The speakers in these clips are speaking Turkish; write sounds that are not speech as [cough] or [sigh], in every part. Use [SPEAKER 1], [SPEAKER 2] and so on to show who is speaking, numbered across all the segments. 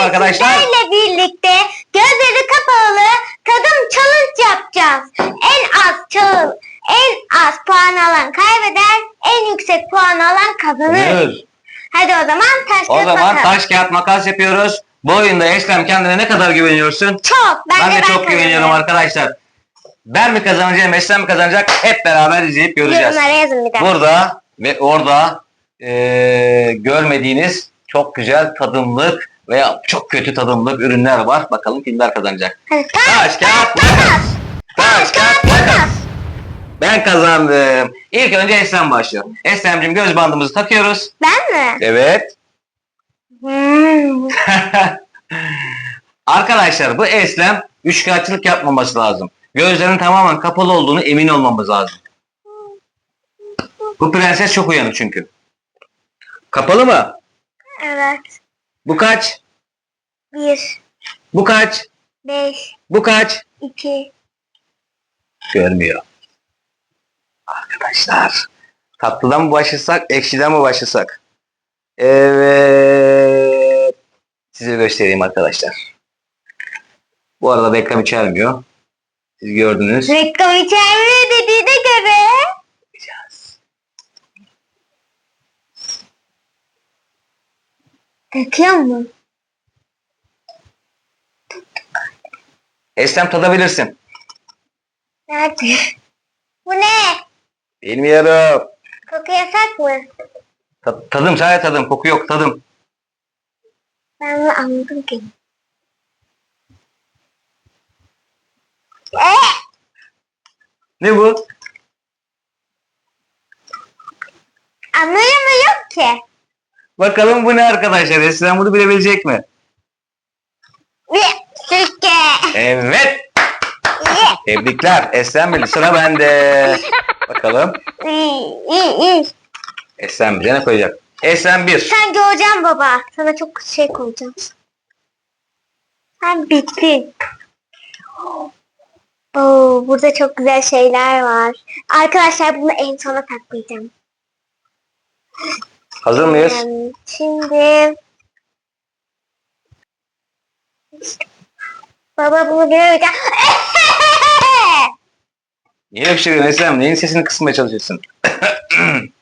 [SPEAKER 1] arkadaşlar.
[SPEAKER 2] sizlerle birlikte gözleri kapalı tadım challenge yapacağız. En az challenge, en az puan alan kaybeder, en yüksek puan alan kazanır.
[SPEAKER 1] Evet.
[SPEAKER 2] Hadi o zaman taş
[SPEAKER 1] O
[SPEAKER 2] kağıt
[SPEAKER 1] zaman
[SPEAKER 2] makas.
[SPEAKER 1] taş kağıt makas yapıyoruz. Bu oyunda Eslem kendine ne kadar güveniyorsun?
[SPEAKER 2] Çok. Ben,
[SPEAKER 1] Ben de çok
[SPEAKER 2] kazanırım.
[SPEAKER 1] güveniyorum arkadaşlar. Ben mi kazanacağım, Eslem mi kazanacak? Hep beraber izleyip göreceğiz.
[SPEAKER 2] Yorumlara yazın bir de.
[SPEAKER 1] Burada ve orada eee, görmediğiniz çok güzel tadımlık veya çok kötü tadımlık ürünler var. Bakalım kimler kazanacak. Taş, kağıt, makas. Taş, kağıt, makas. Ben kazandım. İlk önce Eslem başlıyor. Eslem'cim göz bandımızı takıyoruz.
[SPEAKER 2] Ben mi?
[SPEAKER 1] Evet.
[SPEAKER 2] Hmm. [laughs]
[SPEAKER 1] Arkadaşlar bu Eslem üçkağıtçılık yapmaması lazım. Gözlerinin tamamen kapalı olduğunu emin olmamız lazım. Bu prenses çok uyanık çünkü. Kapalı mı?
[SPEAKER 2] Evet.
[SPEAKER 1] Bu kaç?
[SPEAKER 2] Bir,
[SPEAKER 1] Bu kaç?
[SPEAKER 2] beş,
[SPEAKER 1] Bu kaç?
[SPEAKER 2] iki.
[SPEAKER 1] Görmüyor. Arkadaşlar. Tatlıdan mı başlasak, ekşiden mi başlasak? Evet. Size göstereyim arkadaşlar. Bu arada reklam içermiyor. Siz gördünüz.
[SPEAKER 2] Reklam içermiyor dediğine göre. Döküyor mu?
[SPEAKER 1] Eslem tadabilirsin.
[SPEAKER 2] Nerede? Bu ne?
[SPEAKER 1] Bilmiyorum.
[SPEAKER 2] Koku yasak mı?
[SPEAKER 1] Ta- tadım sadece tadım. Koku yok tadım.
[SPEAKER 2] Ben bunu anladım ki. Ee,
[SPEAKER 1] Ne bu?
[SPEAKER 2] anlayamıyorum ki.
[SPEAKER 1] Bakalım bu ne arkadaşlar? Eslem bunu bilebilecek mi? Evet. Tebrikler. Eslem bildi. Sıra bende. Bakalım. Eslem bize ne koyacak? Eslem 1.
[SPEAKER 2] Sen göreceksin baba. Sana çok şey koyacağım. Sen bittin. Oo, burada çok güzel şeyler var. Arkadaşlar bunu en sona saklayacağım.
[SPEAKER 1] Hazır mıyız?
[SPEAKER 2] Şimdi Baba bunu göreceğim. [laughs]
[SPEAKER 1] Niye öpüştürüyorsun Eslem? Neyin sesini kısmaya çalışıyorsun? [coughs]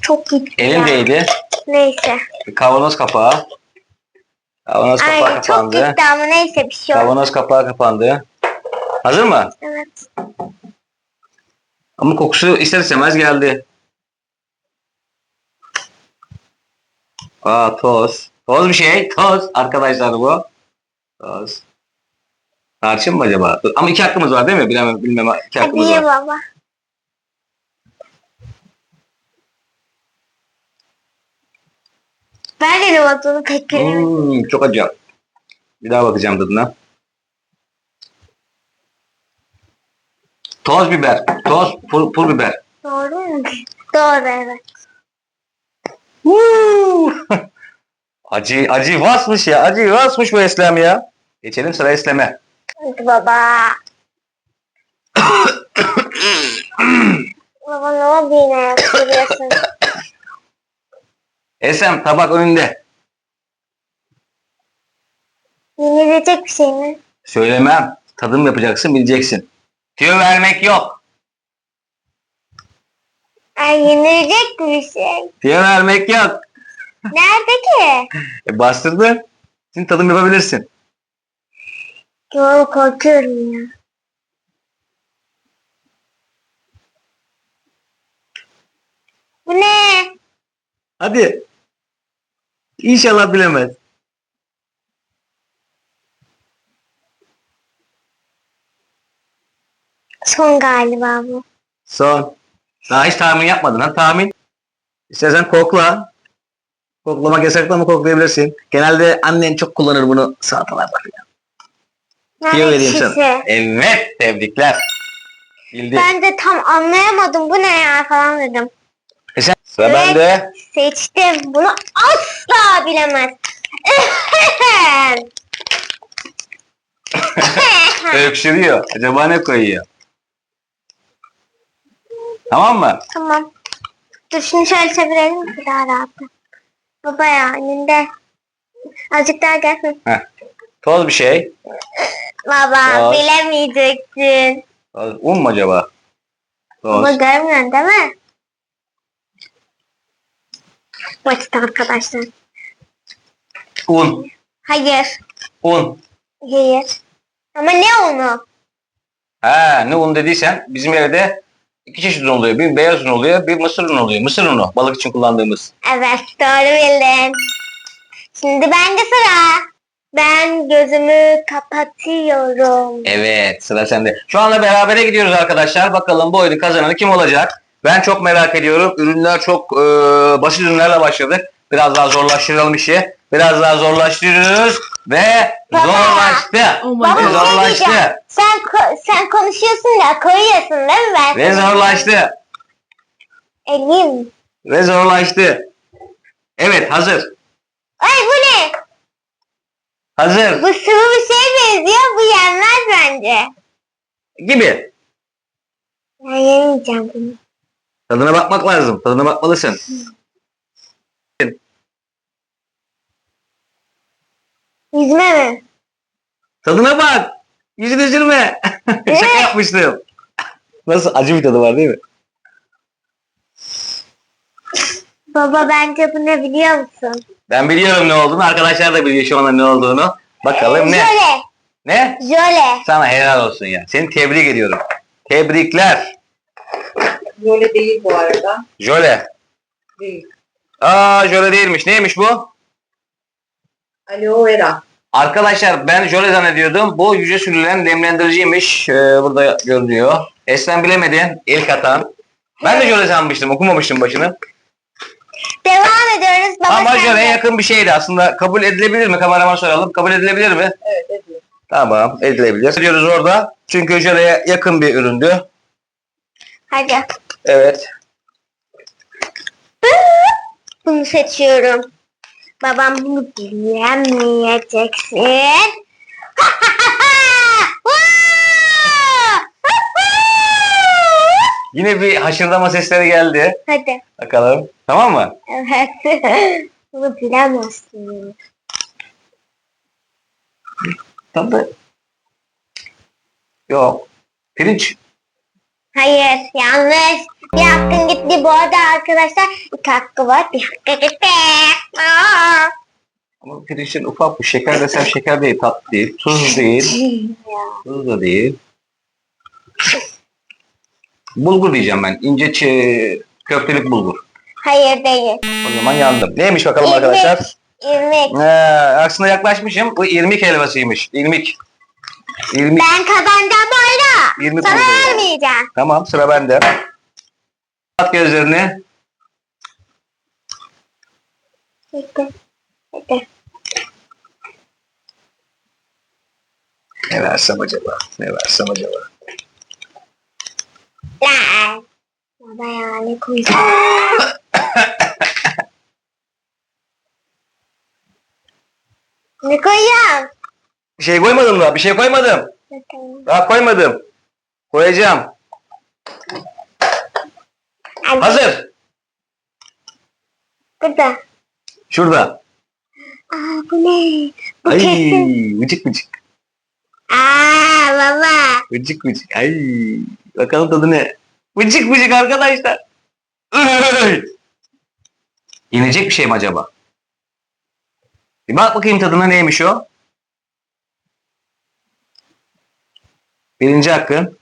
[SPEAKER 2] Çok gitti.
[SPEAKER 1] Elin değdi.
[SPEAKER 2] Neyse.
[SPEAKER 1] Kavanoz kapağı. Kavanoz kapağı
[SPEAKER 2] Ay çok
[SPEAKER 1] kapandı.
[SPEAKER 2] gitti ama neyse bir şey yok.
[SPEAKER 1] Kavanoz kapağı kapandı. Hazır mı?
[SPEAKER 2] Evet.
[SPEAKER 1] Ama kokusu ister istemez geldi. Aa toz. Toz bir şey. Toz. Arkadaşlar bu. Toz. Tarçın mı acaba? Ama iki hakkımız var değil mi? Bilemem, bilmem. iki
[SPEAKER 2] Hadi
[SPEAKER 1] hakkımız
[SPEAKER 2] ye
[SPEAKER 1] var.
[SPEAKER 2] baba. Ben de pek bilemedim.
[SPEAKER 1] Hmm, çok acı. Bir daha bakacağım tadına. Toz biber. Toz pul, pul biber.
[SPEAKER 2] Doğru mu? Doğru evet.
[SPEAKER 1] Woo! [laughs] acı, acı vasmış ya. Acı vasmış bu Eslem ya. Geçelim sıra Eslem'e.
[SPEAKER 2] Hadi baba. [coughs] baba ne oldu yine yapıyorsun?
[SPEAKER 1] Eslem tabak önünde.
[SPEAKER 2] Yenilecek bir şey mi?
[SPEAKER 1] Söylemem. Tadım yapacaksın bileceksin. Tüyo vermek yok.
[SPEAKER 2] Ay yenilecek bir şey.
[SPEAKER 1] Tüyo vermek yok.
[SPEAKER 2] Nerede ki?
[SPEAKER 1] E, bastırdın. Şimdi tadım yapabilirsin.
[SPEAKER 2] Yo korkuyorum ya. Bu ne?
[SPEAKER 1] Hadi. İnşallah bilemez.
[SPEAKER 2] Son galiba bu.
[SPEAKER 1] Son. Daha hiç tahmin yapmadın ha tahmin. İstersen kokla. Koklamak yasak ama koklayabilirsin. Genelde annen çok kullanır bunu salatalarda falan. Tüyo vereyim sana. Evet tebrikler. Bildi.
[SPEAKER 2] Ben de tam anlayamadım. Bu ne ya falan dedim.
[SPEAKER 1] E sen- Sıra
[SPEAKER 2] Evet.
[SPEAKER 1] bende.
[SPEAKER 2] Seçtim. Bunu asla bilemez. [laughs] [laughs]
[SPEAKER 1] Öksürüyor. Acaba ne koyuyor? Tamam mı?
[SPEAKER 2] tamam. Dur şunu şöyle çevirelim ki daha rahat. Baba ya önünde. Azıcık daha gelsin.
[SPEAKER 1] Heh. Toz bir şey.
[SPEAKER 2] Baba
[SPEAKER 1] Toz.
[SPEAKER 2] bilemeyeceksin.
[SPEAKER 1] Toz. Un mu acaba?
[SPEAKER 2] Baba
[SPEAKER 1] Toz.
[SPEAKER 2] görmüyorsun değil mi? Basit arkadaşlar.
[SPEAKER 1] Un.
[SPEAKER 2] Hayır.
[SPEAKER 1] Un.
[SPEAKER 2] Hayır. Ama ne onu?
[SPEAKER 1] Ha ne un dediysen bizim evde iki çeşit un oluyor. Bir beyaz un oluyor, bir mısır unu oluyor. Mısır unu balık için kullandığımız.
[SPEAKER 2] Evet doğru bildin. Şimdi bende sıra. Ben gözümü kapatıyorum.
[SPEAKER 1] Evet sıra sende. Şu anda berabere gidiyoruz arkadaşlar. Bakalım bu oyunun kazananı kim olacak? Ben çok merak ediyorum. Ürünler çok e, basit ürünlerle başladık. Biraz daha zorlaştıralım işi. Biraz daha zorlaştırıyoruz ve
[SPEAKER 2] Baba.
[SPEAKER 1] zorlaştı.
[SPEAKER 3] Oh
[SPEAKER 2] Baba
[SPEAKER 1] Ve
[SPEAKER 2] şey
[SPEAKER 1] zorlaştı.
[SPEAKER 2] Sen, ko- sen konuşuyorsun da koyuyorsun değil mi? Ben
[SPEAKER 1] Ve zorlaştı.
[SPEAKER 2] Elim.
[SPEAKER 1] Ve zorlaştı. Evet hazır.
[SPEAKER 2] Ay bu ne?
[SPEAKER 1] Hazır.
[SPEAKER 2] Bu sıvı bir şey benziyor. Bu yenmez bence.
[SPEAKER 1] Gibi.
[SPEAKER 2] Ben yemeyeceğim bunu.
[SPEAKER 1] Tadına bakmak lazım. Tadına bakmalısın.
[SPEAKER 2] Yüzme mi?
[SPEAKER 1] Tadına bak. Yüzünü üzülme. [laughs] Şaka yapmıştım. Nasıl acı bir tadı var değil mi?
[SPEAKER 2] Baba bence bu ne biliyor musun?
[SPEAKER 1] Ben biliyorum ne olduğunu. Arkadaşlar da biliyor şu anda ne olduğunu. Bakalım ne?
[SPEAKER 2] Jöle.
[SPEAKER 1] Ne?
[SPEAKER 2] Jöle.
[SPEAKER 1] Sana helal olsun ya. Seni tebrik ediyorum. Tebrikler.
[SPEAKER 3] Böyle değil bu arada.
[SPEAKER 1] Jöle.
[SPEAKER 3] Değil.
[SPEAKER 1] Aa jöle değilmiş. Neymiş bu?
[SPEAKER 3] Aloe vera.
[SPEAKER 1] Arkadaşlar ben jöle zannediyordum. Bu yüce sürülen nemlendiriciymiş. Ee, burada görünüyor. Eslem bilemedi. İlk atan. Ben de jöle sanmıştım. Okumamıştım başını.
[SPEAKER 2] Devam ediyoruz. Baba
[SPEAKER 1] Ama jöle yakın bir şeydi. Aslında kabul edilebilir mi? Kameraman soralım. Kabul edilebilir mi?
[SPEAKER 3] Evet, evet.
[SPEAKER 1] Tamam. Edilebilir. Diyoruz orada. Çünkü jöleye yakın bir üründü.
[SPEAKER 2] Hadi.
[SPEAKER 1] Evet.
[SPEAKER 2] Bunu seçiyorum. Babam bunu bilemeyeceksin. [laughs]
[SPEAKER 1] Yine bir haşırdama sesleri geldi.
[SPEAKER 2] Hadi.
[SPEAKER 1] Bakalım. Tamam mı?
[SPEAKER 2] Evet. [laughs] Bunu bilemezsin.
[SPEAKER 1] Tabii. Yok. Pirinç.
[SPEAKER 2] Hayır yanlış. Bir hakkın gitti bu arada arkadaşlar. İki hakkı var. Bir hakkı gitti. Aa.
[SPEAKER 1] Ama pirinçin ufak bir şeker desem şeker değil, tat değil, tuz değil, [laughs] tuz da değil. Bulgur diyeceğim ben. İnce çi- köftelik bulgur.
[SPEAKER 2] Hayır değil.
[SPEAKER 1] O zaman yandım. Neymiş bakalım
[SPEAKER 2] İrmik.
[SPEAKER 1] arkadaşlar?
[SPEAKER 2] İrmik.
[SPEAKER 1] Ee, aslında yaklaşmışım. Bu irmik helvasıymış. İrmik. İrmik.
[SPEAKER 2] Ben kazanacağım böyle.
[SPEAKER 1] İrmik
[SPEAKER 2] Sana
[SPEAKER 1] bulgur.
[SPEAKER 2] vermeyeceğim.
[SPEAKER 1] Tamam sıra bende. At gözlerini.
[SPEAKER 2] Bekle. Bekle.
[SPEAKER 1] Ne versem acaba? Ne versem acaba?
[SPEAKER 2] La. Baba ya [laughs] ne koyacağım? ne koyacağım?
[SPEAKER 1] Bir şey koymadım da. Bir şey koymadım. Daha koymadım. Koyacağım.
[SPEAKER 2] Hadi.
[SPEAKER 1] Hazır.
[SPEAKER 2] Burada.
[SPEAKER 1] Şurada.
[SPEAKER 2] Aa bu ne? Bu
[SPEAKER 1] Ay
[SPEAKER 2] kesin.
[SPEAKER 1] vıcık vıcık.
[SPEAKER 2] Aa baba.
[SPEAKER 1] Vıcık vıcık. Ay bakalım tadı ne? Vıcık vıcık arkadaşlar. Ay! Yenecek bir şey mi acaba? Bir bak bakayım tadına neymiş o? Birinci hakkın.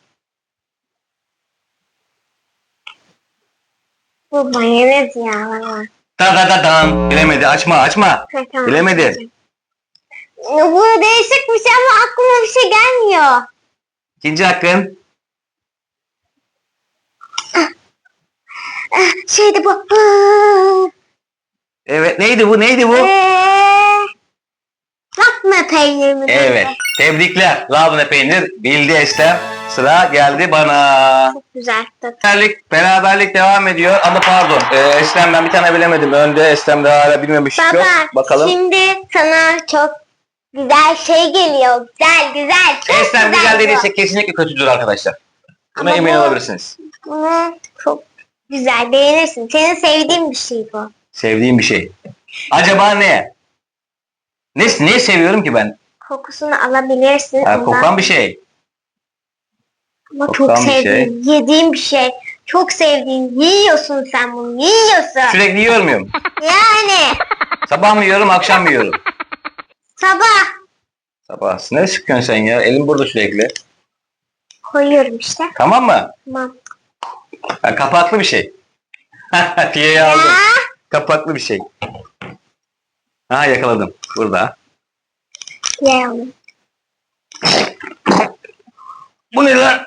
[SPEAKER 2] Bu mayonez ya baba.
[SPEAKER 1] Ta da da dam. Bilemedi. Açma açma.
[SPEAKER 2] Tamam.
[SPEAKER 1] Bilemedi.
[SPEAKER 2] Bu değişik bir şey ama aklıma bir şey gelmiyor.
[SPEAKER 1] İkinci hakkın.
[SPEAKER 2] Şeydi bu. Hı.
[SPEAKER 1] Evet neydi bu? Neydi bu?
[SPEAKER 2] Eee. Bakma peynir mi?
[SPEAKER 1] Evet. Tebrikler. Labne peynir bildi Eslem. Sıra geldi bana.
[SPEAKER 2] Çok güzel.
[SPEAKER 1] Beraberlik, beraberlik devam ediyor ama pardon. Ee, Eslem ben bir tane bilemedim. Önde Eslem daha hala bilmemiş.
[SPEAKER 2] Baba
[SPEAKER 1] Yok. Bakalım.
[SPEAKER 2] şimdi sana çok güzel şey geliyor. Güzel güzel. Çok
[SPEAKER 1] Eslem güzel
[SPEAKER 2] bu.
[SPEAKER 1] dediyse kesinlikle kötüdür arkadaşlar. Buna
[SPEAKER 2] Ama
[SPEAKER 1] emin
[SPEAKER 2] bu-
[SPEAKER 1] olabilirsiniz.
[SPEAKER 2] Bunu çok güzel beğenirsin. Senin sevdiğin bir şey bu.
[SPEAKER 1] Sevdiğim bir şey. Acaba ne? Ne, ne seviyorum ki ben?
[SPEAKER 2] Kokusunu alabilirsin.
[SPEAKER 1] Ha,
[SPEAKER 2] ondan.
[SPEAKER 1] kokan bir şey.
[SPEAKER 2] Ama çok
[SPEAKER 1] kokan bir
[SPEAKER 2] sevdiğin, yediğin bir şey. Çok sevdiğin, yiyorsun sen bunu, yiyorsun.
[SPEAKER 1] Sürekli yiyor muyum?
[SPEAKER 2] Yani
[SPEAKER 1] Sabah mı yiyorum, akşam mı yiyorum?
[SPEAKER 2] sabah
[SPEAKER 1] Sabah. Ne sıkıyorsun sen ya? Elim burada sürekli.
[SPEAKER 2] koyuyorum işte.
[SPEAKER 1] Tamam mı?
[SPEAKER 2] Tamam.
[SPEAKER 1] Ha, kapaklı bir şey. [laughs] Piyeyi aldım. Kapaklı bir şey. Ha yakaladım. Burada.
[SPEAKER 2] ye onu.
[SPEAKER 1] Bu ne lan?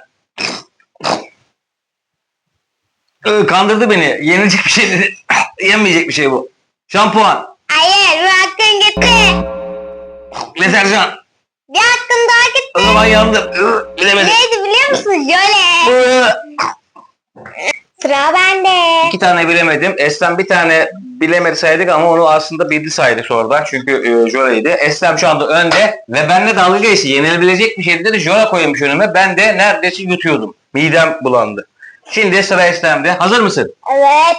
[SPEAKER 1] Ee, Kandırdı beni. Yenilecek bir şey dedi. [coughs] Yenmeyecek bir şey bu. Şampuan.
[SPEAKER 2] Hayır, bir hakkın gitti.
[SPEAKER 1] Deterjan.
[SPEAKER 2] Bir hakkın daha
[SPEAKER 1] O
[SPEAKER 2] gitti.
[SPEAKER 1] zaman yandım. Iı, Bilemedim.
[SPEAKER 2] Neydi biliyor musun? Jöle.
[SPEAKER 1] Iı.
[SPEAKER 2] Sıra bende.
[SPEAKER 1] İki tane bilemedim. Eslem bir tane bilemedi saydık ama onu aslında bildi saydık sonradan. Çünkü e, Jole'ydi. Eslem şu anda önde ve benimle dalga geçti. Yenilebilecek bir şey dedi. Jole koymuş önüme. Ben de neredeyse yutuyordum. Midem bulandı. Şimdi sıra Eslem'de. Hazır mısın?
[SPEAKER 2] Evet.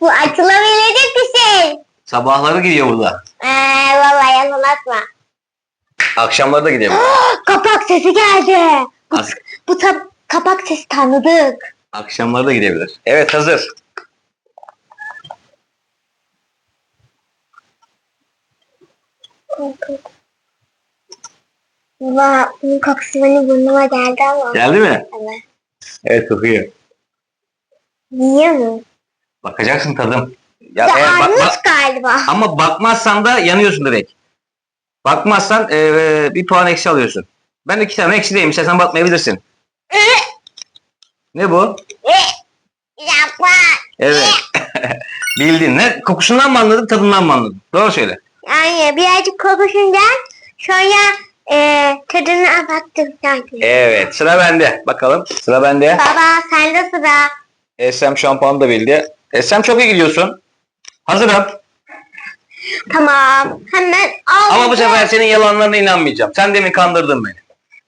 [SPEAKER 2] Bu açılabilecek bir şey.
[SPEAKER 1] Sabahları gidiyor burada.
[SPEAKER 2] Ee, vallahi yanıltma.
[SPEAKER 1] Akşamları da gidiyor. [gasps]
[SPEAKER 2] Kapak sesi geldi. Bu,
[SPEAKER 1] Ak-
[SPEAKER 2] bu ta- kapak sesi tanıdık.
[SPEAKER 1] Akşamları da gidebilir. Evet hazır.
[SPEAKER 2] Valla bunun kokusu burnuma geldi ama.
[SPEAKER 1] Geldi mi?
[SPEAKER 2] Evet.
[SPEAKER 1] Evet kokuyor.
[SPEAKER 2] Yiyor mu?
[SPEAKER 1] Bakacaksın tadım. Ya,
[SPEAKER 2] Ya,
[SPEAKER 1] eğer
[SPEAKER 2] armut
[SPEAKER 1] bak-
[SPEAKER 2] galiba.
[SPEAKER 1] ama bakmazsan da yanıyorsun direkt. Bakmazsan e, bir puan eksi alıyorsun. Ben de iki tane eksideyim. İstersen bakmayabilirsin. Ne bu?
[SPEAKER 2] Yapma.
[SPEAKER 1] Evet. [laughs] Bildin. Ne? Kokusundan mı anladın, tadından mı anladın? Doğru söyle.
[SPEAKER 2] Yani birazcık kokuşunca sonra e, tadına baktım sanki.
[SPEAKER 1] Evet. Sıra bende. Bakalım. Sıra bende.
[SPEAKER 2] Baba sende sıra.
[SPEAKER 1] Esem şampuanı da bildi. Esem çok iyi gidiyorsun. Hazırım.
[SPEAKER 2] Tamam. Hemen al.
[SPEAKER 1] Ama bu sefer senin yalanlarına inanmayacağım. Sen demin kandırdın beni.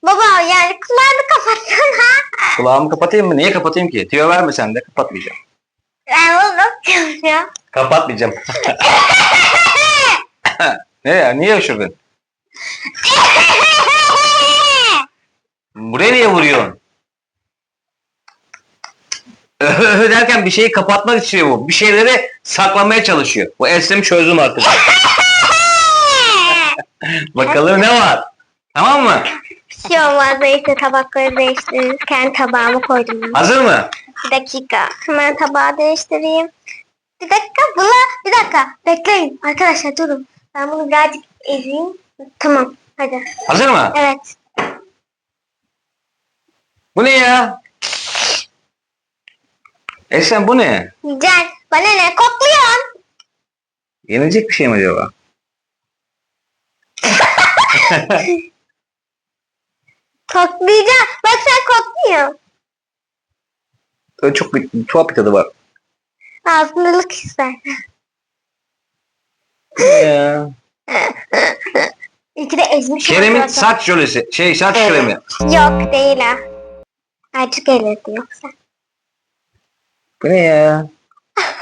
[SPEAKER 2] Baba yani kulağını kapatsana.
[SPEAKER 1] Kulağımı kapatayım mı? Niye kapatayım ki? Tüyo verme sen de. Kapatmayacağım.
[SPEAKER 2] Ben bunu nasıl ya?
[SPEAKER 1] Kapatmayacağım. [laughs] ne ya? Niye öksürdün? Buraya niye vuruyorsun? derken bir şeyi kapatmak istiyor bu. Bir şeyleri saklamaya çalışıyor. Bu Eslem çözdüm artık. [laughs] Bakalım ne var? Tamam mı?
[SPEAKER 2] Olmaz neyse tabakları değiştiririz. Kendi tabağımı koydum. ben.
[SPEAKER 1] Hazır mı?
[SPEAKER 2] Bir dakika. Hemen tabağı değiştireyim. Bir dakika. Bula. Bir dakika. Bekleyin. Arkadaşlar durun. Ben bunu birazcık ezeyim. Tamam. Hadi.
[SPEAKER 1] Hazır mı?
[SPEAKER 2] Evet.
[SPEAKER 1] Bu ne ya? Eslem bu ne?
[SPEAKER 2] Güzel. Bana ne? Kokluyorsun.
[SPEAKER 1] Yenilecek bir şey mi acaba? [laughs]
[SPEAKER 2] Koklayacağım. Bak sen kokluyorsun.
[SPEAKER 1] Böyle çok bir, tuhaf bir tadı var.
[SPEAKER 2] Ağzındalık ister.
[SPEAKER 1] Ya? [laughs]
[SPEAKER 2] İki de ezmiş.
[SPEAKER 1] Kerem'in saç jölesi. Şey saç
[SPEAKER 2] Evet.
[SPEAKER 1] kremi.
[SPEAKER 2] Yok değil ha. Acı gelirdi yoksa.
[SPEAKER 1] Bu ne ya? [laughs]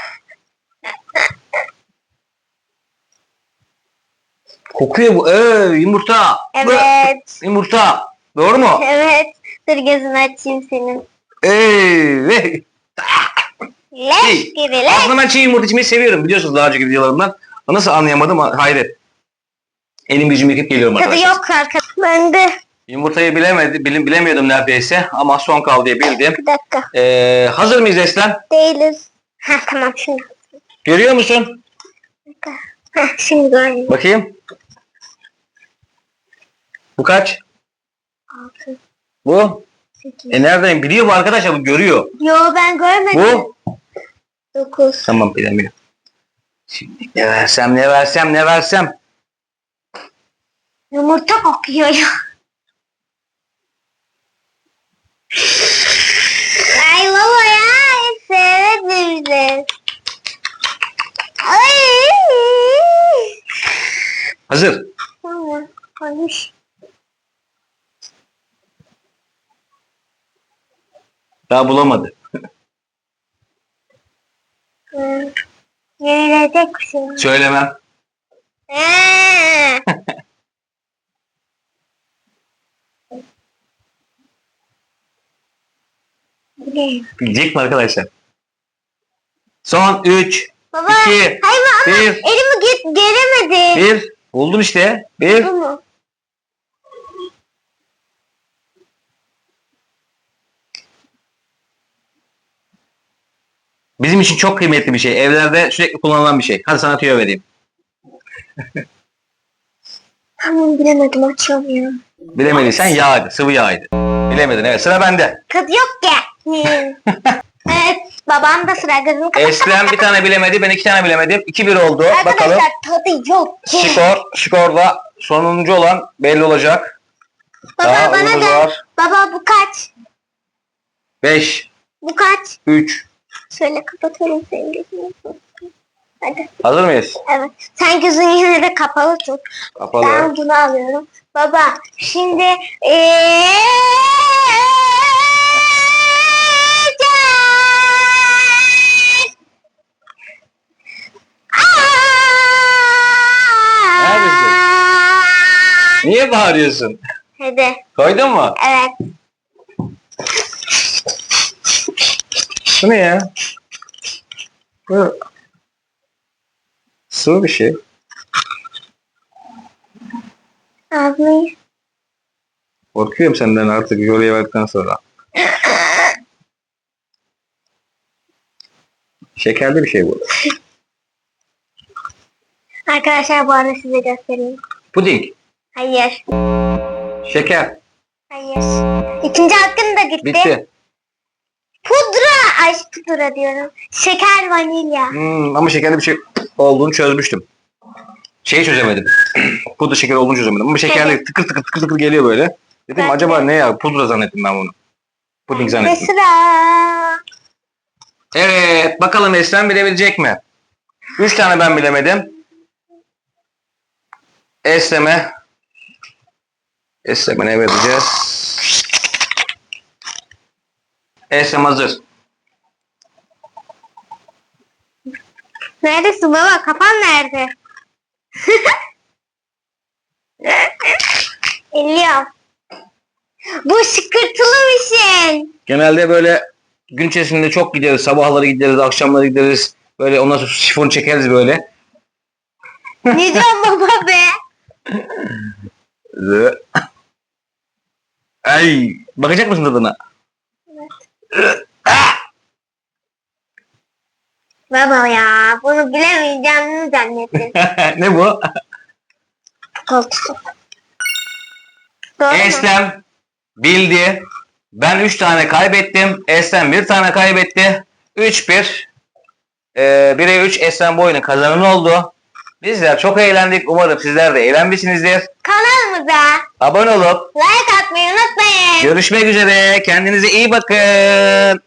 [SPEAKER 1] Kokuyor bu. Ee, yumurta. Bu,
[SPEAKER 2] Evet.
[SPEAKER 1] Yumurta. Doğru mu? [laughs]
[SPEAKER 2] Evet. Dur gözünü açayım senin.
[SPEAKER 1] Evet.
[SPEAKER 2] Leş gibi leş.
[SPEAKER 1] Aslında ben çiğ yumurta içmeyi seviyorum. Biliyorsunuz daha önceki videolarımdan. Nasıl anlayamadım ha- hayret. Elim yüzümü yıkıp geliyorum
[SPEAKER 2] Tadı
[SPEAKER 1] arkadaşlar.
[SPEAKER 2] yok arkadaşlar. De.
[SPEAKER 1] Yumurtayı bilemedi, bilim, bilemiyordum neredeyse ama son kal diye bildim.
[SPEAKER 2] Bir dakika.
[SPEAKER 1] Ee, hazır mıyız Eslem?
[SPEAKER 2] Değiliz. Ha tamam şimdi.
[SPEAKER 1] Görüyor musun?
[SPEAKER 2] Ha şimdi gördüm.
[SPEAKER 1] Bakayım. Bu kaç?
[SPEAKER 2] Altı,
[SPEAKER 1] Bu?
[SPEAKER 2] sekiz.
[SPEAKER 1] E nereden? Biliyor bu arkadaşlar bu görüyor.
[SPEAKER 2] Yo ben görmedim.
[SPEAKER 1] Bu?
[SPEAKER 2] Dokuz.
[SPEAKER 1] Tamam bilemiyor. Şimdi ne versem ne versem ne versem.
[SPEAKER 2] Yumurta kokuyor ya. Ay baba ya. Sevmedim. Ay.
[SPEAKER 1] Hazır.
[SPEAKER 2] Tamam. Koymuş.
[SPEAKER 1] Daha bulamadı.
[SPEAKER 2] Bir şey.
[SPEAKER 1] Söylemem. Bilecek mi arkadaşlar? Son 3,
[SPEAKER 2] Baba,
[SPEAKER 1] İki,
[SPEAKER 2] hayır ama
[SPEAKER 1] bir.
[SPEAKER 2] elimi git gelemedi.
[SPEAKER 1] 1. Buldun işte. 1.
[SPEAKER 2] Bu mu?
[SPEAKER 1] Bizim için çok kıymetli bir şey. Evlerde sürekli kullanılan bir şey. Hadi sana tüyo vereyim.
[SPEAKER 2] Tamam bilemedim açamıyorum.
[SPEAKER 1] Bilemediysen yağdı. Sıvı yağydı. Bilemedin. Evet sıra bende.
[SPEAKER 2] Kız yok ki. [laughs] evet babam da sıra gözünü kapat.
[SPEAKER 1] Eslem bir tane bilemedi. Ben iki tane bilemedim. 2-1 oldu. Bakalım.
[SPEAKER 2] Arkadaşlar tadı yok ki.
[SPEAKER 1] Skor, skorda sonuncu olan belli olacak.
[SPEAKER 2] Baba
[SPEAKER 1] Daha
[SPEAKER 2] bana
[SPEAKER 1] var.
[SPEAKER 2] Baba bu kaç?
[SPEAKER 1] 5,
[SPEAKER 2] Bu kaç?
[SPEAKER 1] 3.
[SPEAKER 2] Şöyle kapatalım senin gözünü. Hadi.
[SPEAKER 1] Hazır mıyız?
[SPEAKER 2] Evet. Sen gözünü yine de kapalı tut.
[SPEAKER 1] Kapalı.
[SPEAKER 2] Ben bunu alıyorum. Baba şimdi
[SPEAKER 1] Neredesin? Niye bağırıyorsun?
[SPEAKER 2] Hadi.
[SPEAKER 1] Koydun mu?
[SPEAKER 2] Evet.
[SPEAKER 1] Bu ne ya? Bu sıvı bir şey.
[SPEAKER 2] Ağzını
[SPEAKER 1] Korkuyorum senden artık jöleyi verdikten sonra. Şekerli bir şey bu.
[SPEAKER 2] Arkadaşlar bu arada size göstereyim.
[SPEAKER 1] Puding.
[SPEAKER 2] Hayır.
[SPEAKER 1] Şeker.
[SPEAKER 2] Hayır. İkinci hakkın da gitti.
[SPEAKER 1] Bitti.
[SPEAKER 2] Pudra. Ay pudra diyorum. Şeker vanilya.
[SPEAKER 1] Hmm, ama şekerli bir şey olduğunu çözmüştüm. Şeyi çözemedim. [clears throat] Pudra şeker olduğunu çözemedim. Ama şekerli tıkır tıkır tıkır tıkır geliyor böyle. Dedim
[SPEAKER 2] Ben
[SPEAKER 1] acaba
[SPEAKER 2] de.
[SPEAKER 1] ne ya? Pudra zannettim ben bunu. Puding zannettim.
[SPEAKER 2] sıra.
[SPEAKER 1] Evet. Bakalım Eslem bilebilecek mi? Üç tane ben bilemedim. Eslem'e Eslem'e ne vereceğiz? Eslem hazır.
[SPEAKER 2] Neredesin baba? Kafan nerede? [laughs] Eliyorum. Bu şıkırtılı bir şey.
[SPEAKER 1] Genelde böyle gün içerisinde çok gideriz. Sabahları gideriz, akşamları gideriz. Böyle ondan sonra şifon çekeriz böyle.
[SPEAKER 2] Ne diyorsun baba be?
[SPEAKER 1] Ay, bakacak mısın tadına?
[SPEAKER 2] Baba ya bunu bilemeyeceğimi zannettim. [laughs]
[SPEAKER 1] ne bu?
[SPEAKER 2] Doğru mu?
[SPEAKER 1] Eslem bildi. Ben 3 tane kaybettim. Eslem 1 tane kaybetti. 3-1. Ee, 1'e 3 Eslem bu oyunun kazananı oldu. Bizler çok eğlendik. Umarım sizler de eğlenmişsinizdir.
[SPEAKER 2] Kanalımıza
[SPEAKER 1] Abone olup
[SPEAKER 2] like atmayı unutmayın.
[SPEAKER 1] görüşmek üzere. Kendinize iyi bakın.